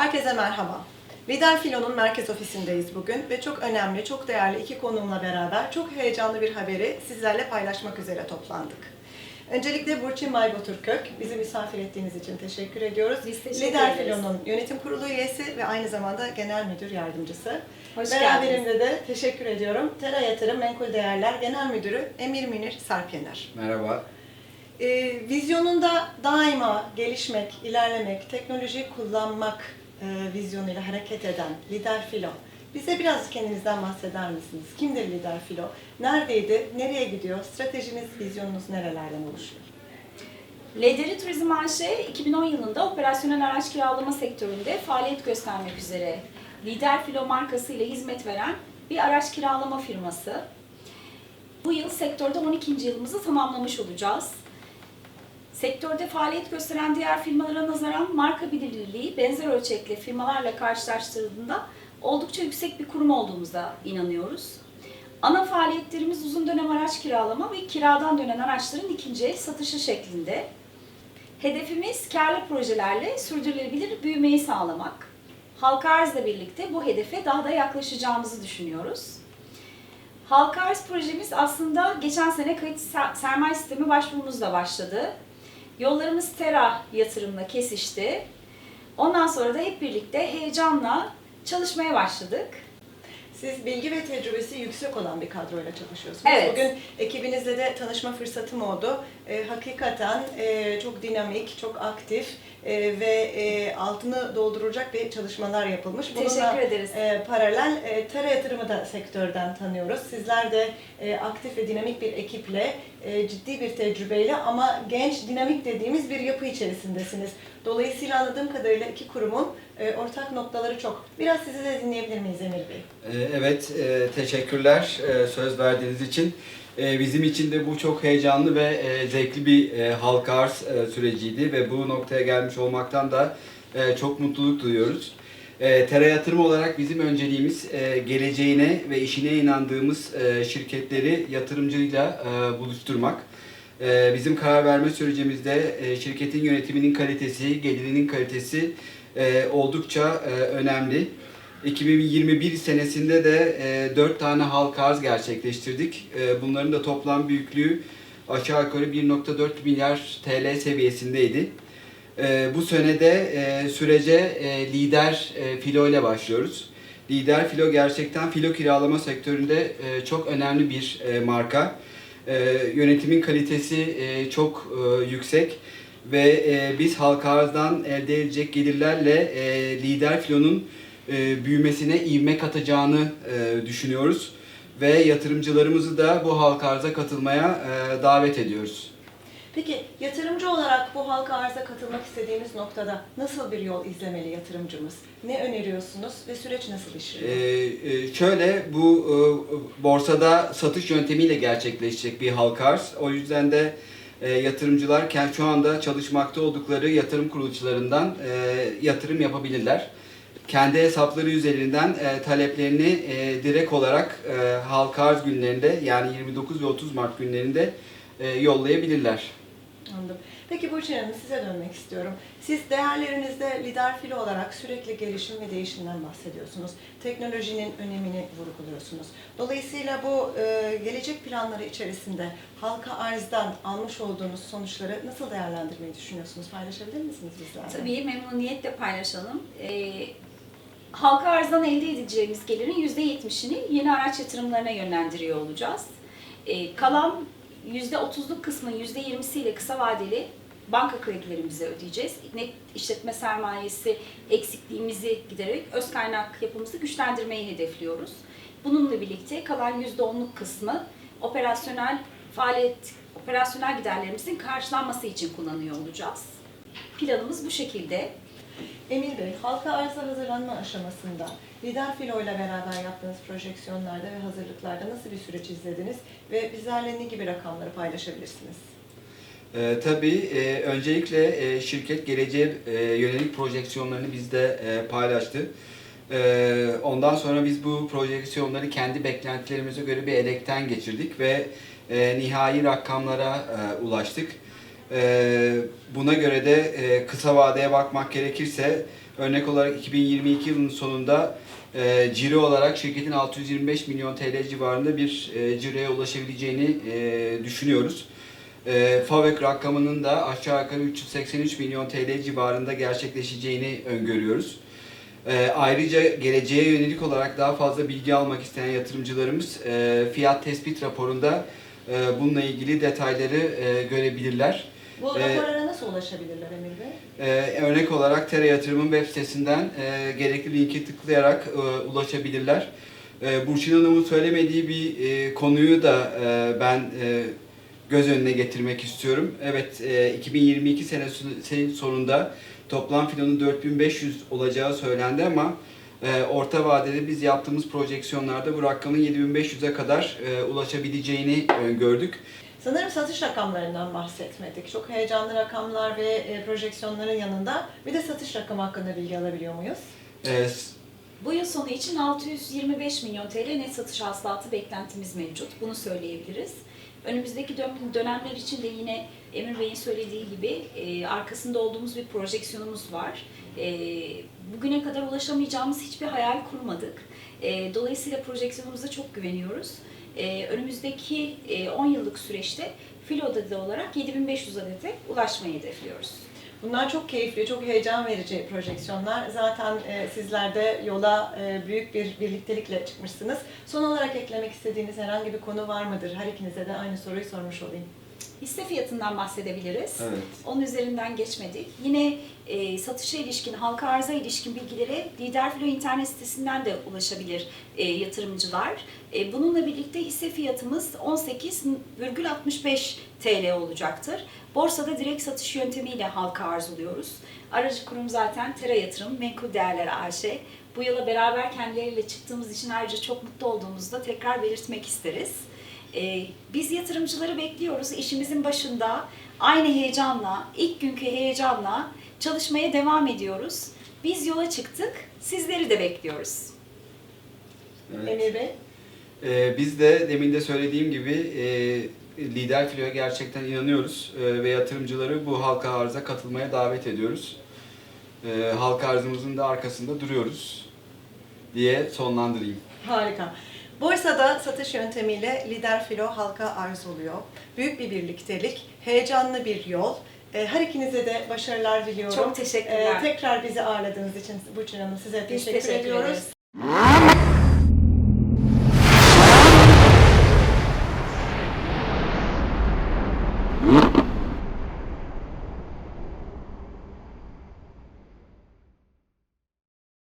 Herkese merhaba. Lider Filo'nun merkez ofisindeyiz bugün ve çok önemli, çok değerli iki konuğumla beraber çok heyecanlı bir haberi sizlerle paylaşmak üzere toplandık. Öncelikle Burçin Maybotur-Kök, bizi misafir ettiğiniz için teşekkür ediyoruz. Biz teşekkür Lider ederiz. Filo'nun yönetim kurulu üyesi ve aynı zamanda genel müdür yardımcısı. Hoş Beraberimde de teşekkür ediyorum. Tera Yatırım Menkul Değerler Genel Müdürü Emir Münir Sarpyener. Merhaba. Ee, vizyonunda daima gelişmek, ilerlemek, teknoloji kullanmak e, vizyonuyla hareket eden Lider Filo. Bize biraz kendinizden bahseder misiniz? Kimdir Lider Filo? Neredeydi? Nereye gidiyor? Stratejiniz, vizyonunuz nerelerden oluşuyor? Lederi Turizm AŞ 2010 yılında operasyonel araç kiralama sektöründe faaliyet göstermek üzere Lider Filo markasıyla hizmet veren bir araç kiralama firması. Bu yıl sektörde 12. yılımızı tamamlamış olacağız. Sektörde faaliyet gösteren diğer firmalara nazaran marka bilinirliği benzer ölçekli firmalarla karşılaştırıldığında oldukça yüksek bir kurum olduğumuza inanıyoruz. Ana faaliyetlerimiz uzun dönem araç kiralama ve kiradan dönen araçların ikinci el satışı şeklinde. Hedefimiz karlı projelerle sürdürülebilir büyümeyi sağlamak. Halka arzla birlikte bu hedefe daha da yaklaşacağımızı düşünüyoruz. Halka arz projemiz aslında geçen sene kayıt ser- sermaye sistemi başvurumuzla başladı. Yollarımız Tera yatırımla kesişti. Ondan sonra da hep birlikte heyecanla çalışmaya başladık. Siz bilgi ve tecrübesi yüksek olan bir kadroyla çalışıyorsunuz. Evet. Bugün ekibinizle de tanışma fırsatım oldu. Ee, hakikaten e, çok dinamik, çok aktif e, ve e, altını dolduracak bir çalışmalar yapılmış. Teşekkür ederiz. e, paralel e, Tera yatırımı da sektörden tanıyoruz. Sizler de e, aktif ve dinamik bir ekiple, e, ciddi bir tecrübeyle ama genç, dinamik dediğimiz bir yapı içerisindesiniz. Dolayısıyla anladığım kadarıyla iki kurumun e, ortak noktaları çok. Biraz sizi de dinleyebilir miyiz Emir Bey? Ee, Evet, e, teşekkürler e, söz verdiğiniz için. E, Bizim için de bu çok heyecanlı ve zevkli bir e, halka arz süreciydi ve bu noktaya gelmiş olmaktan da çok mutluluk duyuyoruz. Tera Yatırım olarak bizim önceliğimiz geleceğine ve işine inandığımız şirketleri yatırımcıyla buluşturmak. Bizim karar verme sürecimizde şirketin yönetiminin kalitesi, gelirinin kalitesi e, oldukça e, önemli. 2021 senesinde de e, 4 tane halka arz gerçekleştirdik. E, bunların da toplam büyüklüğü aşağı yukarı 1.4 milyar TL seviyesindeydi. E, bu senede e, sürece e, lider e, filo ile başlıyoruz. Lider filo gerçekten filo kiralama sektöründe e, çok önemli bir e, marka. E, yönetimin kalitesi e, çok e, yüksek ve e, biz halka arzdan elde edilecek gelirlerle e, lider filonun e, büyümesine ivme katacağını e, düşünüyoruz ve yatırımcılarımızı da bu halka arza katılmaya e, davet ediyoruz. Peki yatırımcı olarak bu halka arza katılmak istediğimiz noktada nasıl bir yol izlemeli yatırımcımız? Ne öneriyorsunuz ve süreç nasıl işliyor? e, şöyle bu e, borsada satış yöntemiyle gerçekleşecek bir halka arz. O yüzden de e, yatırımcılar şu anda çalışmakta oldukları yatırım kuruluşlarından e, yatırım yapabilirler. Kendi hesapları üzerinden e, taleplerini e, direkt olarak e, halka arz günlerinde yani 29 ve 30 Mart günlerinde e, yollayabilirler. Anladım. Peki Burçin Hanım size dönmek istiyorum. Siz değerlerinizde lider filo olarak sürekli gelişim ve değişimden bahsediyorsunuz. Teknolojinin önemini vurguluyorsunuz. Dolayısıyla bu e, gelecek planları içerisinde halka arzdan almış olduğunuz sonuçları nasıl değerlendirmeyi düşünüyorsunuz? Paylaşabilir misiniz bizlerle? Tabii memnuniyetle paylaşalım. Ee, halka arzdan elde edeceğimiz gelirin %70'ini yeni araç yatırımlarına yönlendiriyor olacağız. Ee, kalan %30'luk kısmın %20'siyle kısa vadeli banka kredilerimizi ödeyeceğiz. Net işletme sermayesi eksikliğimizi gidererek öz kaynak yapımızı güçlendirmeyi hedefliyoruz. Bununla birlikte kalan %10'luk kısmı operasyonel faaliyet, operasyonel giderlerimizin karşılanması için kullanıyor olacağız. Planımız bu şekilde. Emir Bey, halka arza hazırlanma aşamasında lider filo ile beraber yaptığınız projeksiyonlarda ve hazırlıklarda nasıl bir süreç izlediniz ve bizlerle ne gibi rakamları paylaşabilirsiniz? Ee, tabii e, öncelikle e, şirket geleceğe e, yönelik projeksiyonlarını bizde e, paylaştı. E, ondan sonra biz bu projeksiyonları kendi beklentilerimize göre bir elekten geçirdik ve e, nihai rakamlara e, ulaştık. E, buna göre de e, kısa vadeye bakmak gerekirse Örnek olarak 2022 yılının sonunda e, ciro olarak şirketin 625 milyon TL civarında bir e, ciroya ulaşabileceğini e, düşünüyoruz. E, FAVÖK rakamının da aşağı yukarı 383 milyon TL civarında gerçekleşeceğini öngörüyoruz. E, ayrıca geleceğe yönelik olarak daha fazla bilgi almak isteyen yatırımcılarımız e, fiyat tespit raporunda e, bununla ilgili detayları e, görebilirler. Bu Ee, raporlara nasıl ulaşabilirler Emir Bey? Ee, örnek olarak Tera Yatırım'ın web sitesinden e, gerekli linki tıklayarak e, ulaşabilirler. E, Burçin Hanım'ın söylemediği bir e, konuyu da e, ben e, göz önüne getirmek istiyorum. Evet, e, 2022 senesi sonunda toplam filonun 4500 olacağı söylendi ama e, orta vadede biz yaptığımız projeksiyonlarda bu rakamın 7500'e kadar e, ulaşabileceğini öngördük. Sanırım satış rakamlarından bahsetmedik. Çok heyecanlı rakamlar ve e, projeksiyonların yanında bir de satış rakamı hakkında bilgi alabiliyor muyuz? E, Bu yıl sonu için 625 milyon TL net satış hasılatı beklentimiz mevcut. Bunu söyleyebiliriz. Önümüzdeki dön- dönemler için de yine Emir Bey'in söylediği gibi e, arkasında olduğumuz bir projeksiyonumuz var. E, bugüne kadar ulaşamayacağımız hiçbir hayal kurmadık. E, dolayısıyla projeksiyonumuza çok güveniyoruz. E, önümüzdeki e, 10 yıllık süreçte filo adedi olarak 7500 adete ulaşmayı hedefliyoruz. Bunlar çok keyifli, çok heyecan verici projeksiyonlar. Zaten e, sizler de yola e, büyük bir birliktelikle çıkmışsınız. Son olarak eklemek istediğiniz herhangi bir konu var mıdır? Her ikinize de aynı soruyu sormuş olayım. Hisse fiyatından bahsedebiliriz. evet. Onun üzerinden geçmedik. Yine e, satışa ilişkin, halka arza ilişkin bilgilere Lider Filo internet sitesinden de ulaşabilir e, yatırımcılar. E, bununla birlikte hisse fiyatımız 18,65 TL olacaktır. Borsada direkt satış yöntemiyle halka arzuluyoruz. Aracı kurum zaten Tera Yatırım, Menkul Değerler AŞ. Bu yıla beraber kendileriyle çıktığımız için ayrıca çok mutlu olduğumuzu da tekrar belirtmek isteriz. Ee, biz yatırımcıları bekliyoruz. İşimizin başında aynı heyecanla, ilk günkü heyecanla çalışmaya devam ediyoruz. Biz yola çıktık, sizleri de bekliyoruz. evet. Emir Bey, Ee, biz de demin de söylediğim gibi e, lider filoya gerçekten inanıyoruz e, ve yatırımcıları bu halka arıza katılmaya davet ediyoruz. E, halka arzımızın da arkasında duruyoruz diye sonlandırayım. harika. Borsada satış yöntemiyle lider filo halka arz oluyor. Büyük bir birliktelik, heyecanlı bir yol. E, Her ikinize de başarılar diliyorum. Çok teşekkürler. E, Tekrar bizi ağırladığınız için Burçin Hanım size Biz teşekkür, teşekkür ediyoruz. ederiz.